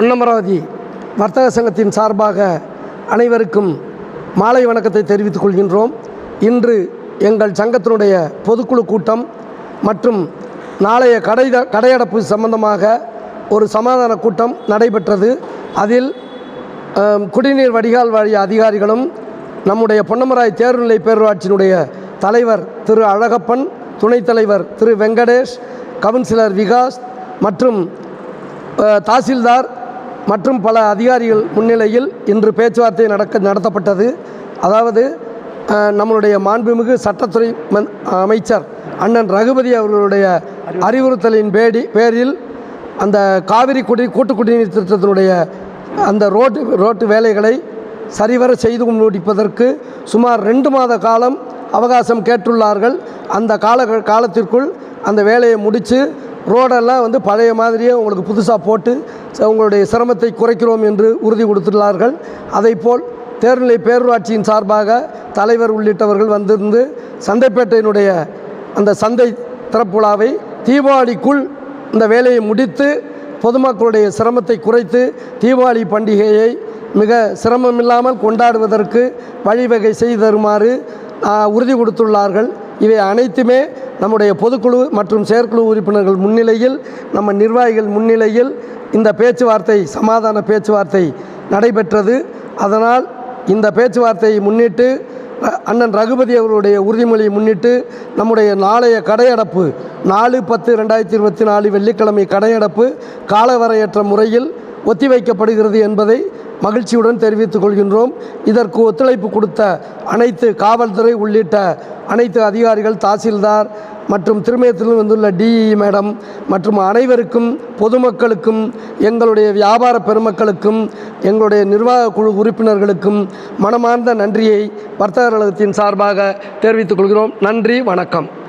பொன்னமராவதி வர்த்தக சங்கத்தின் சார்பாக அனைவருக்கும் மாலை வணக்கத்தை தெரிவித்துக் கொள்கின்றோம். இன்று எங்கள் சங்கத்தினுடைய பொதுக்குழு கூட்டம் மற்றும் நாளைய கடை கடையடைப்பு சம்பந்தமாக ஒரு சமாதான கூட்டம் நடைபெற்றது. அதில் குடிநீர் வடிகால் வாரிய அதிகாரிகளும் நம்முடைய பொன்னமராய் தேர்நிலை பேரூராட்சியினுடைய தலைவர் திரு அழகப்பன் துணைத் தலைவர் திரு வெங்கடேஷ் கவுன்சிலர் விகாஸ் மற்றும் தாசில்தார் மற்றும் பல அதிகாரிகள் முன்னிலையில் இன்று பேச்சுவார்த்தை நடக்க நடத்தப்பட்டது. அதாவது நம்மளுடைய மாண்புமிகு சட்டத்துறை அமைச்சர் அண்ணன் ரகுபதி அவர்களுடைய அறிவுறுத்தலின் பேடி பேரில் அந்த காவிரி குடி கூட்டு குடிநீர் திட்டத்தினுடைய அந்த ரோட்டு ரோட்டு வேலைகளை சரிவர செய்து முடிப்பதற்கு சுமார் ரெண்டு மாத காலம் அவகாசம் கேட்டுள்ளார்கள். அந்த கால காலத்திற்குள் அந்த வேலையை முடித்து ரோடெல்லாம் வந்து பழைய மாதிரியே உங்களுக்கு புதுசாக போட்டு ச- உங்களுடைய சிரமத்தை குறைக்கிறோம் என்று உறுதி கொடுத்துள்ளார்கள். அதைப்போல் தேர்நிலை பேரூராட்சியின் சார்பாக தலைவர் உள்ளிட்டவர்கள் வந்திருந்து சந்தைப்பேட்டையினுடைய அந்த சந்தை திறப்புலாவை தீபாவளிக்குள் இந்த வேலையை முடித்து பொதுமக்களுடைய சிரமத்தை குறைத்து தீபாவளி பண்டிகையை மிக சிரமமில்லாமல் கொண்டாடுவதற்கு வழிவகை செய்து தருமாறு உறுதி கொடுத்துள்ளார்கள். இவை அனைத்துமே நம்முடைய பொதுக்குழு மற்றும் செயற்குழு உறுப்பினர்கள் முன்னிலையில் நம்ம நிர்வாகிகள் முன்னிலையில் இந்த பேச்சுவார்த்தை சமாதான பேச்சுவார்த்தை நடைபெற்றது. அதனால் இந்த பேச்சுவார்த்தையை முன்னிட்டு அண்ணன் ரகுபதி அவருடைய உறுதிமொழியை முன்னிட்டு நம்முடைய நாளைய கடையடப்பு நாலு பத்து ரெண்டாயிரத்தி இருபத்தி நாலு வெள்ளிக்கிழமை கடையடப்பு காலவரையற்ற முறையில் ஒத்திவைக்கப்படுகிறது என்பதை மகிழ்ச்சியுடன் தெரிவித்துக் கொள்கின்றோம். இதற்கு ஒத்துழைப்பு கொடுத்த அனைத்து காவல்துறை உள்ளிட்ட அனைத்து அதிகாரிகள் தாசில்தார் மற்றும் திருமயத்திலும் வந்துள்ள டிஇ மேடம் மற்றும் அனைவருக்கும் பொதுமக்களுக்கும் எங்களுடைய வியாபார பெருமக்களுக்கும் எங்களுடைய நிர்வாக குழு உறுப்பினர்களுக்கும் மனமார்ந்த நன்றியை வர்த்தக கழகத்தின் சார்பாக தெரிவித்துக் கொள்கிறோம். நன்றி வணக்கம்.